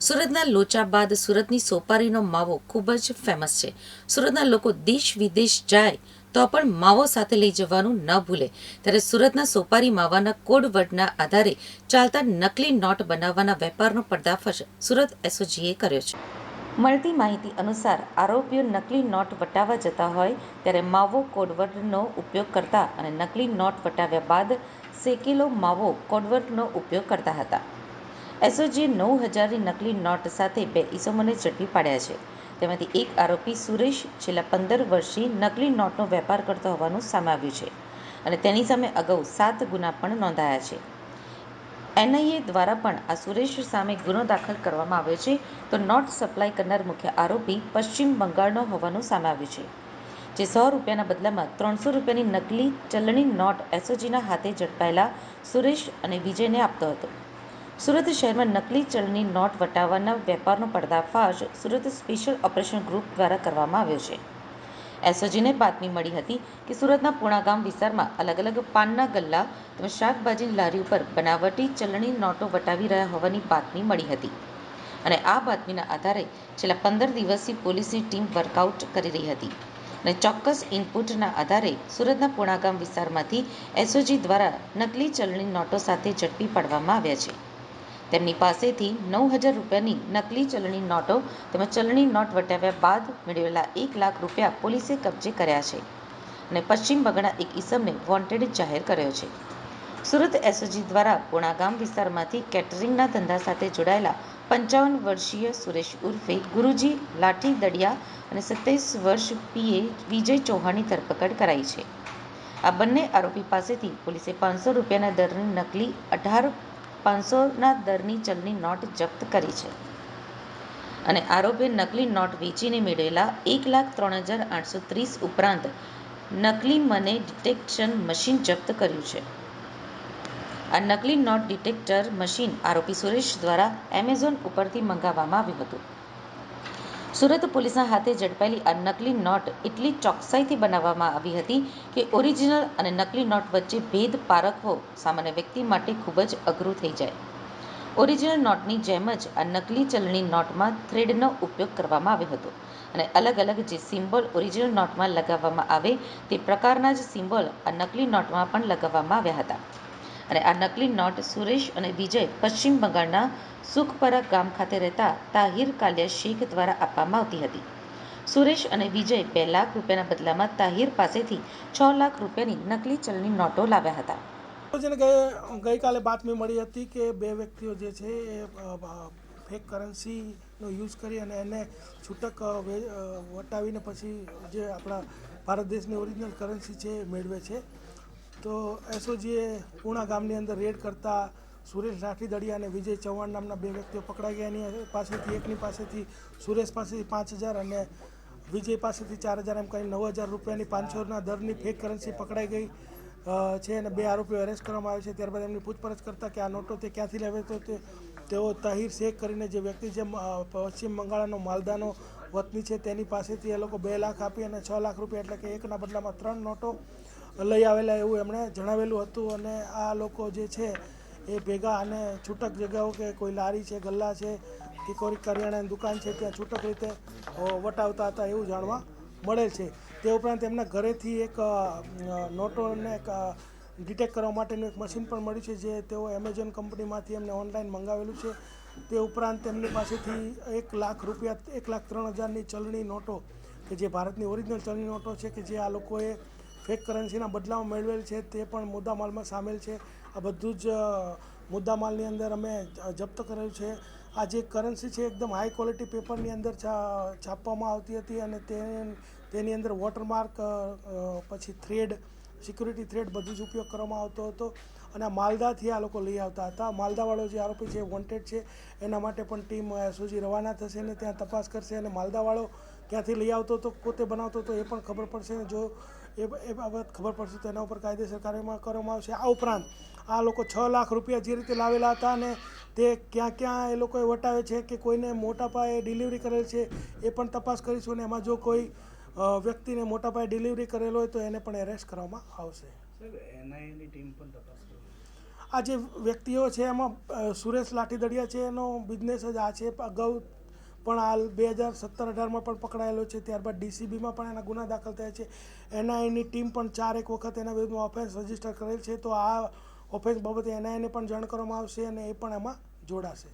સુરતના લોચા બાદ સુરતની સોપારીનો માવો ખૂબ જ ફેમસ છે. સુરતના લોકો દેશ વિદેશ જાય તો પણ માવો સાથે લઈ જવાનું ન ભૂલે. ત્યારે સુરતના સોપારી માવાના કોડવર્ડના આધારે ચાલતા નકલી નોટ બનાવવાના વેપારનો પર્દાફાશ સુરત એસઓજીએ કર્યો છે. મળતી માહિતી અનુસાર આરોપીઓ નકલી નોટ વટાવવા જતા હોય ત્યારે માવો કોડવર્ડનો ઉપયોગ કરતા અને નકલી નોટ વટાવ્યા બાદ શેકેલો માવો કોડવર્ડનો ઉપયોગ કરતા હતા. એસઓજીએ નવ હજારની નકલી નોટ સાથે બે ઇસમોને ઝડપી પાડ્યા છે. તેમાંથી એક આરોપી સુરેશ છેલ્લા પંદર વર્ષથી નકલી નોટનો વેપાર કરતો હોવાનું સામે આવ્યું છે અને તેની સામે અગાઉ સાત ગુના પણ નોંધાયા છે. એનઆઈએ દ્વારા પણ આ સુરેશ સામે ગુનો દાખલ કરવામાં આવ્યો છે તો નોટ સપ્લાય કરનાર મુખ્ય આરોપી પશ્ચિમ બંગાળનો હોવાનું સામે આવ્યું છે, જે સો રૂપિયાના બદલામાં ત્રણસો રૂપિયાની નકલી ચલણી નોટ એસઓજીના હાથે ઝડપાયેલા સુરેશ અને વિજયને આપતો હતો. સુરત શહેરમાં નકલી ચલણી નોટ વટાવવાના વેપારનો પર્દાફાશ સુરત સ્પેશિયલ ઓપરેશન ગ્રુપ દ્વારા કરવામાં આવ્યો છે. એસઓજીને બાતમી મળી હતી કે સુરતના પૂણા વિસ્તારમાં અલગ અલગ પાનના ગલ્લા તેમજ શાકભાજીની લારી ઉપર બનાવટી ચલણી નોટો વટાવી રહ્યા હોવાની બાતમી મળી હતી. અને આ બાતમીના આધારે છેલ્લા પંદર દિવસથી પોલીસની ટીમ વર્કઆઉટ કરી રહી હતી અને ચોક્કસ ઇનપુટના આધારે સુરતના પૂણાગામ વિસ્તારમાંથી એસઓજી દ્વારા નકલી ચલણી નોટો સાથે ઝડપી પાડવામાં આવ્યા છે. તેમની પાસેથી નવ હજાર રૂપિયાની નકલી ચલણી નોટો તેમજ ચલણી નોટ વટાવ્યા બાદ મેળવેલા એક લાખ રૂપિયા પોલીસે કબજે કર્યા છે અને પશ્ચિમ બંગાળના એક ઈસમને વોન્ટેડ જાહેર કર્યો છે. સુરત એસઓજી દ્વારા પૂણાગામ વિસ્તારમાંથી કેટરિંગના ધંધા સાથે જોડાયેલા પંચાવન વર્ષીય સુરેશ ઉર્ફે ગુરુજી લાઠી દડિયા અને સત્યાવીસ વર્ષ પીએ વિજય ચૌહાણની ધરપકડ કરાઈ છે. આ બંને આરોપી પાસેથી પોલીસે પાંચસો રૂપિયાના દરની નકલી અઢાર પાંચસોના દરની ચલણી નોટ જપ્ત કરી છે. અને આરોપીએ નકલી નોટ વેચીને મેળવેલા એક લાખ ત્રણ હજાર આઠસો ત્રીસ ઉપરાંત નકલી મની ડિટેક્શન મશીન જપ્ત કર્યું છે. આ નકલી નોટ ડિટેક્ટર મશીન આરોપી સુરેશ દ્વારા એમેઝોન ઉપરથી મંગાવવામાં આવ્યું હતું. સુરત પોલીસના હાથે ઝડપાયેલી આ નકલી નોટ એટલી ચોકસાઈથી બનાવવામાં આવી હતી કે ઓરિજિનલ અને નકલી નોટ વચ્ચે ભેદ પારખવો સામાન્ય વ્યક્તિ માટે ખૂબ જ અઘરું થઈ જાય. ઓરિજિનલ નોટની જેમ જ આ નકલી ચલણી નોટમાં થ્રેડનો ઉપયોગ કરવામાં આવ્યો હતો અને અલગ અલગ જે સિમ્બોલ ઓરિજિનલ નોટમાં લગાવવામાં આવે તે પ્રકારના જ સિમ્બોલ આ નકલી નોટમાં પણ લગાવવામાં આવ્યા હતા. અને આ નકલી નોટ સુરેશ અને વિજય પશ્ચિમ બંગાળના સુખપરા ગામ ખાતે રહેતા તાહિર કાલિયા શેખ દ્વારા આપવામાં આવતી હતી. સુરેશ અને વિજય બે લાખ રૂપિયાના બદલામાં તાહિર પાસેથી છ લાખ રૂપિયાની નકલી ચલણી નોટો લાવ્યા હતા. જેને ગઈ ગઈકાલે બાતમી મળી હતી કે બે વ્યક્તિઓ જે છે એ ફેક કરન્સીનો યુઝ કરી અને એને છૂટક વટાવીને પછી જે આપણા ભારત દેશની ઓરિજિનલ કરન્સી છે એ મેળવે છે. તો એસઓજીએ પૂણા ગામની અંદર રેડ કરતા સુરેશ રાઠીદડિયા અને વિજય ચૌહાણ નામના બે વ્યક્તિઓ પકડાઈ ગયા. એની પાસેથી, એકની પાસેથી સુરેશ પાસેથી પાંચ હજાર અને વિજય પાસેથી ચાર હજાર, એમ કરીને નવ હજાર રૂપિયાની પાંચસોના દરની ફેક કરન્સી પકડાઈ ગઈ છે અને બે આરોપીઓ એરેસ્ટ કરવામાં આવે છે. ત્યારબાદ એમની પૂછપરછ કરતાં કે આ નોટો તે ક્યાંથી લાવે, તો તે, તેઓ તહીર શેખ કરીને જે વ્યક્તિ છે પશ્ચિમ બંગાળનો માલદાનો વતની છે, તેની પાસેથી એ લોકો બે લાખ આપી અને છ લાખ રૂપિયા, એટલે કે એકના બદલામાં ત્રણ નોટો લઈ આવેલા એવું એમણે જણાવેલું હતું અને આ લોકો જે છે એ ભેગા અને છૂટક જગ્યાઓ કે કોઈ લારી છે, ગલ્લા છે કે કોઈ કરિયાણાની દુકાન છે, ત્યાં છૂટક રીતે વટાવતા હતા એવું જાણવા મળે છે. તે ઉપરાંત એમના ઘરેથી એક નોટોને ડિટેક્ટ કરવા માટેનું એક મશીન પણ મળ્યું છે જે તેઓ એમેઝોન કંપનીમાંથી એમને ઓનલાઈન મંગાવેલું છે. તે ઉપરાંત તેમની પાસેથી એક લાખ રૂપિયા, એક લાખ ત્રણ હજારની ચલણી નોટો કે જે ભારતની ઓરિજિનલ ચલણી નોટો છે કે જે આ લોકોએ ફેક કરન્સીના બદલામાં મેળવેલ છે, તે પણ મુદ્દામાલમાં સામેલ છે. આ બધું જ મુદ્દામાલની અંદર અમે જપ્ત કરેલું છે. આ જે કરન્સી છે, એકદમ હાઈ ક્વોલિટી પેપરની અંદર છાપવામાં આવતી હતી અને તે, તેની અંદર વોટરમાર્ક પછી થ્રેડ સિક્યુરિટી થ્રેડ બધું જ ઉપયોગ કરવામાં આવતો હતો. અને માલદાથી આ લોકો લઈ આવતા હતા. માલદાવાળો જે આરોપી છે વોન્ટેડ છે. એના માટે પણ ટીમ એસઓજી રવાના થશે અને ત્યાં તપાસ કરશે. અને માલદાવાળો ક્યાંથી લઈ આવતો હતો, પોતે બનાવતો હતો, એ પણ ખબર પડશે. ને જો એ એ બાબત ખબર પડશે તો એના ઉપર કાયદેસર કાર્યમાં કરવામાં આવશે. આ ઉપરાંત આ લોકો છ લાખ રૂપિયા જે રીતે લાવેલા હતા અને તે ક્યાં ક્યાં એ લોકોએ વટાવે છે કે કોઈને મોટા પાયે ડિલિવરી કરેલ છે એ પણ તપાસ કરીશું અને એમાં જો કોઈ વ્યક્તિને મોટા પાયે ડિલિવરી કરેલો હોય તો એને પણ એરેસ્ટ કરવામાં આવશે. આ જે વ્યક્તિઓ છે એમાં સુરેશ લાઠીદડિયા છે એનો બિઝનેસ જ આ છે. અગાઉ પણ હાલ બે હજાર સત્તર અઢારમાં પણ પકડાયેલો છે. ત્યારબાદ ડીસીબીમાં પણ એના ગુના દાખલ થયા છે. એનઆઈની ટીમ પણ ચાર એક વખત એના વિરુદ્ધમાં ઓફેન્સ રજિસ્ટર કરેલ છે. તો આ ઓફેન્સ બાબતે એનઆઈને પણ જાણ કરવામાં આવશે અને એ પણ એમાં જોડાશે.